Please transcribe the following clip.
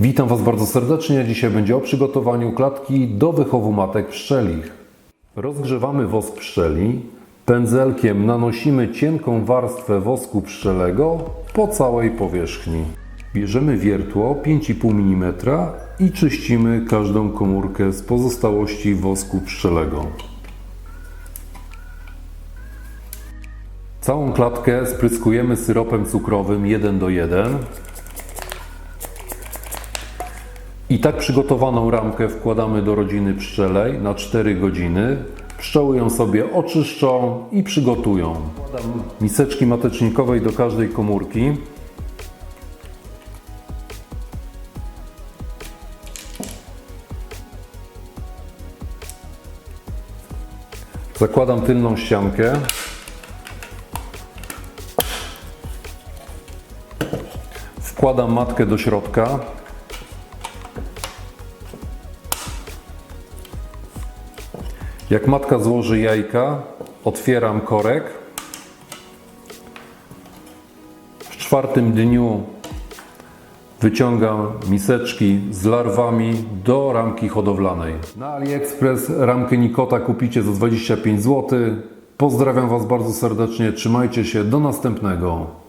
Witam Was bardzo serdecznie. Dzisiaj będzie o przygotowaniu klatki do wychowu matek pszczelich. Rozgrzewamy wosk pszczeli. Pędzelkiem nanosimy cienką warstwę wosku pszczelego po całej powierzchni. Bierzemy wiertło 5,5 mm i czyścimy każdą komórkę z pozostałości wosku pszczelego. Całą klatkę spryskujemy syropem cukrowym 1 do 1. I tak przygotowaną ramkę wkładamy do rodziny pszczelej na 4 godziny. Pszczoły ją sobie oczyszczą i przygotują. Wkładam miseczki matecznikowej do każdej komórki. Zakładam tylną ściankę. Wkładam matkę do środka. Jak matka złoży jajka, otwieram korek. W czwartym dniu wyciągam miseczki z larwami do ramki hodowlanej. Na AliExpress ramkę Nikota kupicie za 25 zł. Pozdrawiam Was bardzo serdecznie, trzymajcie się, do następnego.